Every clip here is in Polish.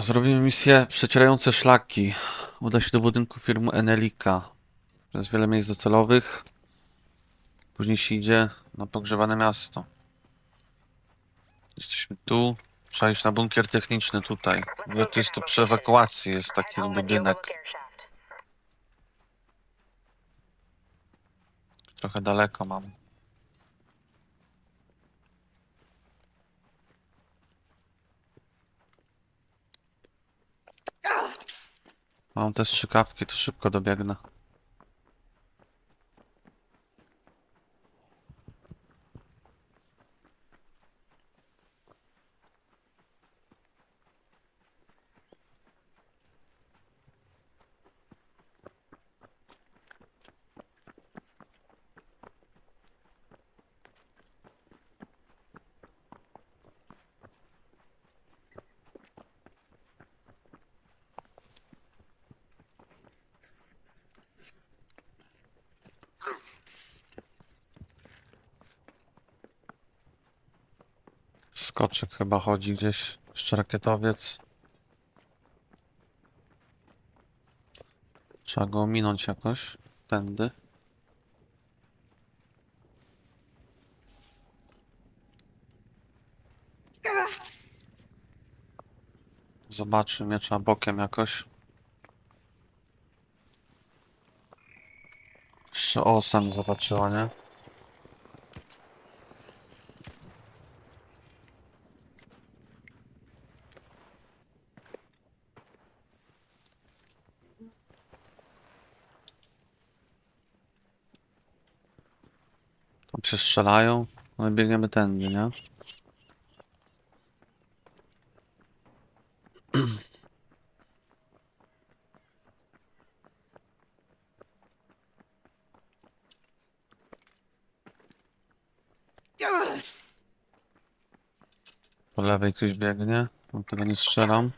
Zrobimy misję Przecierające szlaki. Uda się do budynku firmy Enelika. Przez wiele miejsc docelowych. Później się idzie na pogrzewane miasto. Jesteśmy tu. Trzeba iść na bunkier techniczny tutaj. W ogóle to jest to przy ewakuacji, jest taki budynek. Trochę daleko mam. Mam te strzykawki, to szybko dobiegnę. Skoczek chyba chodzi gdzieś. Jeszcze rakietowiec. Trzeba go ominąć jakoś. Tędy. Zobaczy mnie trzeba bokiem jakoś. Jeszcze osem zobaczyła, nie? Tam się strzelają. No i biegniemy tędy, nie? Po lewej ktoś biegnie. Tam tego nie strzelam.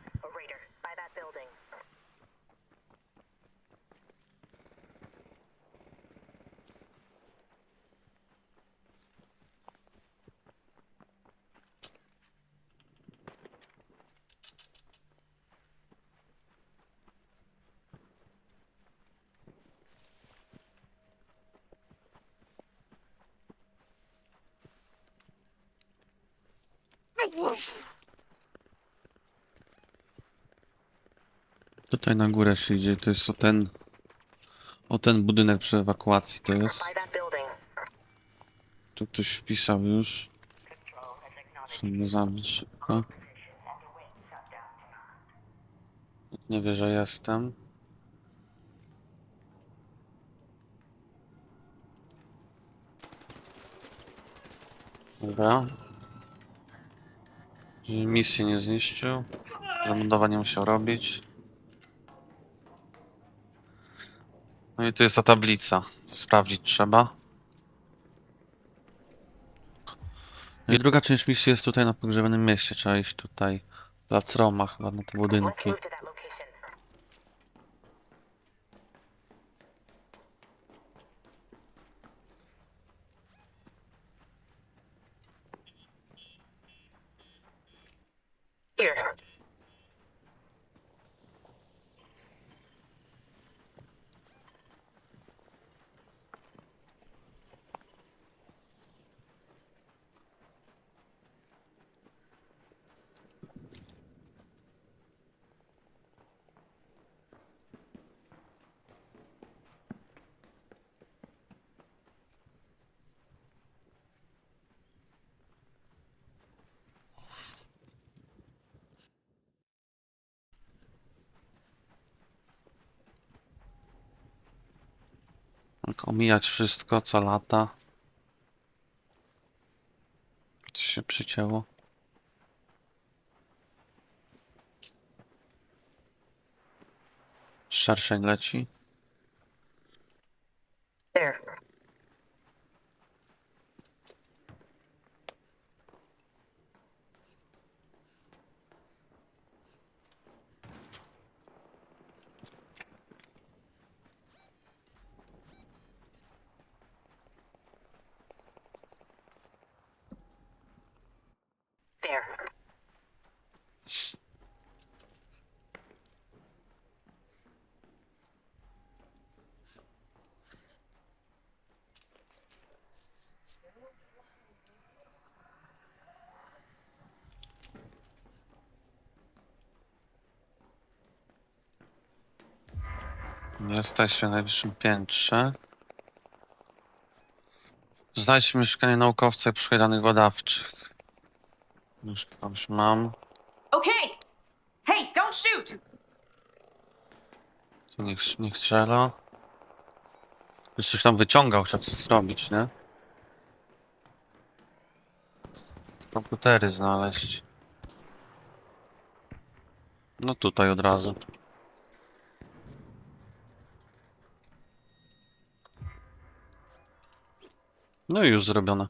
Tutaj na górę się idzie. To jest o ten... O ten budynek przy ewakuacji to jest. Tu ktoś wpisał już. Musimy zabić szybko. Nie wie, że jestem. Dobra. I Misji nie zniszczył. Zamontowanie musiał robić. No i tu jest ta tablica. To sprawdzić trzeba. No i druga część misji jest tutaj na pogrzebanym mieście. Trzeba iść tutaj. Plac Roma, chyba na te budynki. Here. Tak, omijać wszystko, co lata. Coś się przycięło. Szerszeń leci. Jesteśmy na najwyższym piętrze. Znajdź mieszkanie naukowca i poszukaj danych badawczych. Już już mam. Okay. Hey, don't shoot. Tu niech, niech strzela. Już coś tam wyciągał, chciał coś zrobić, nie? Komputery znaleźć. No tutaj od razu. I już zrobione.